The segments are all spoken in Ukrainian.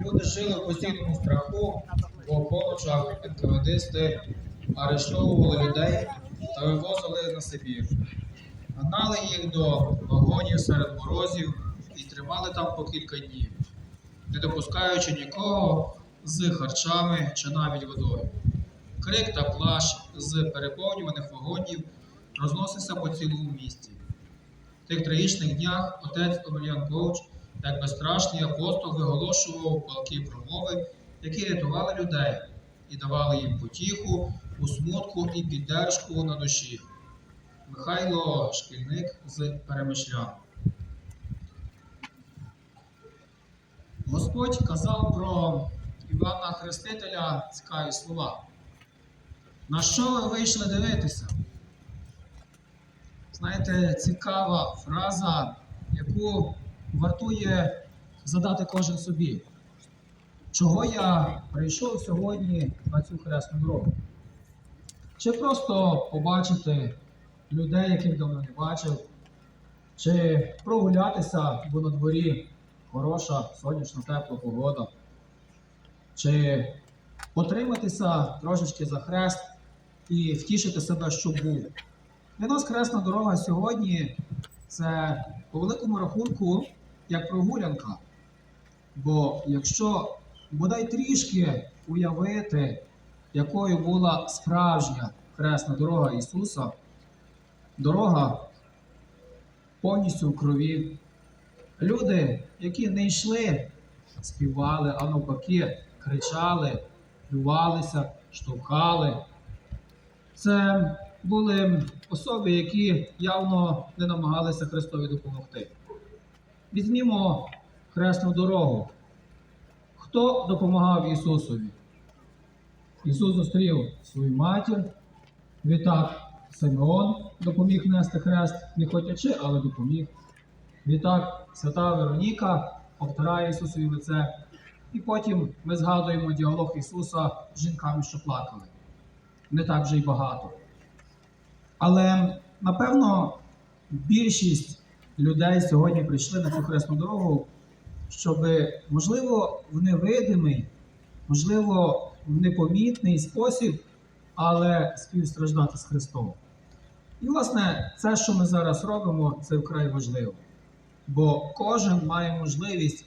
Люди жили в постійному страху, бо по ночах арештовували людей та вивозили на Сибір. Гнали їх до вагонів серед морозів і тримали там по кілька днів, не допускаючи нікого з харчами чи навіть водою. Крик та плач з переповнюваних вагонів розносився по цілому місті. В тих трагічних днях отець Омельян Коуч, як безстрашний апостол, виголошував палкі промови, які рятували людей і давали їм потіху у смутку і піддержку на душі. Михайло Шкільник з Перемишлян. Господь казав про Івана Хрестителя цікаві слова. На що ви вийшли дивитися? Знаєте, цікава фраза, яку вартує задати кожен собі. Чого я прийшов сьогодні на цю хресну дорогу? Чи просто побачити людей, яких давно не бачив, чи прогулятися, бо на дворі хороша, сонячна, тепла погода, чи потриматися трошечки за хрест і втішити себе, що був. Для нас хресна дорога сьогодні це по великому рахунку як прогулянка. Бо якщо бодай трішки уявити, якою була справжня хресна дорога Ісуса, дорога повністю в крові. Люди, які не йшли, співали, а навпаки, кричали, плювалися, штовхали. Це були особи, які явно не намагалися Христові допомогти. Візьмімо хресну дорогу. Хто допомагав Ісусові? Ісус зустрів свою матір, відтак Симеон допоміг нести хрест, не хотячи, але допоміг. Відтак свята Вероніка обтирає Ісусові лице. І потім ми згадуємо діалог Ісуса з жінками, що плакали. Не так вже й багато. Але напевно більшість людей сьогодні прийшли на цю хресну дорогу, щоб, можливо, в невидимий, можливо, в непомітний спосіб, але співстраждати з Христом. І, власне, це, що ми зараз робимо, це вкрай важливо. Бо кожен має можливість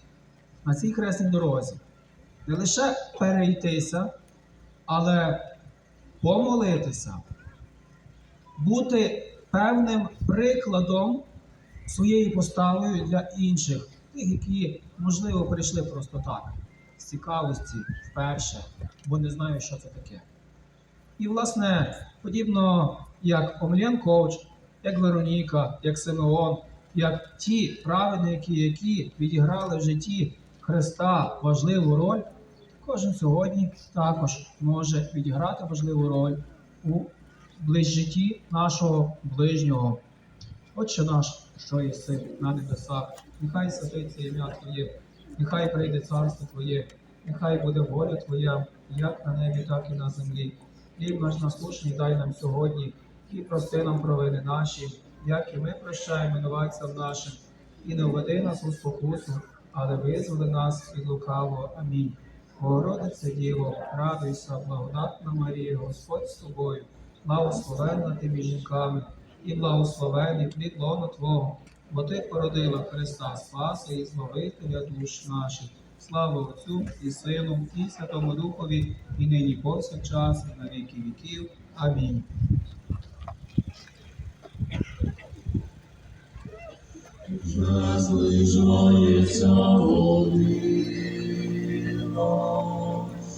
на цій хресній дорозі не лише перейтися, але помолитися, бути певним прикладом своєю поставою для інших, тих, які, можливо, прийшли просто так, з цікавості вперше, бо не знають, що це таке. І, власне, подібно як Омельян Ковч, як Вероніка, як Симеон, як ті праведники, які відіграли в житті Христа важливу роль, кожен сьогодні також може відіграти важливу роль у житті нашого ближнього. Отче наш, що єси на небесах, нехай святиться ім'я Твоє, нехай прийде царство Твоє, нехай буде воля Твоя, як на небі, так і на землі. Хліб наш насущний дай нам сьогодні, і прости нам провини наші, як і ми прощаємо винуватцям нашим, і не введи нас у спокусу, але визволи нас від лукавого. Амінь. Богородице Діво, радуйся, благодатна Марія, Господь з тобою, благословенна ти між жінками, і благословений плід лона Твого, бо Ти породила Христа Спаса і Збавителя душ наших. Слава Отцю і Сину, і Святому Духові, і нині повсякчас, і на віки віків. Амінь. Вже зближається година,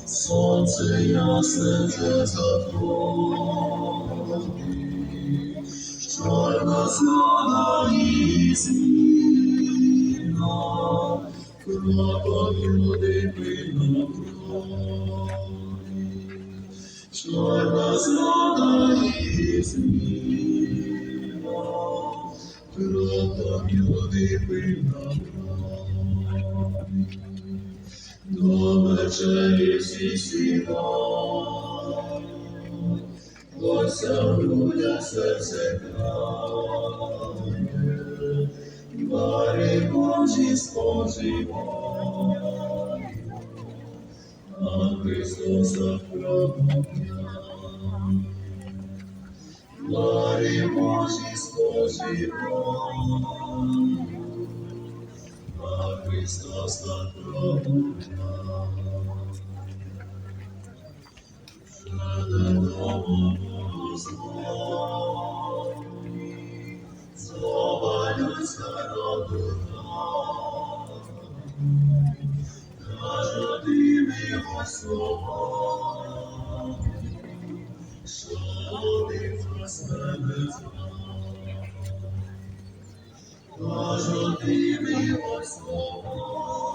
сонце ясне вже що чорна зрада і зміна, кроком люди пильно крові. Чорна зрада і зміна, кроком люди пильно крові. До вечері всі сідають, Ося в грудях серце крає, Барі Божі споживають, а Христоса промовляє. Барі Божі споживають, а Христос так промовляє. Слова людська роду його слова, що один вас мене Кажуть його слова,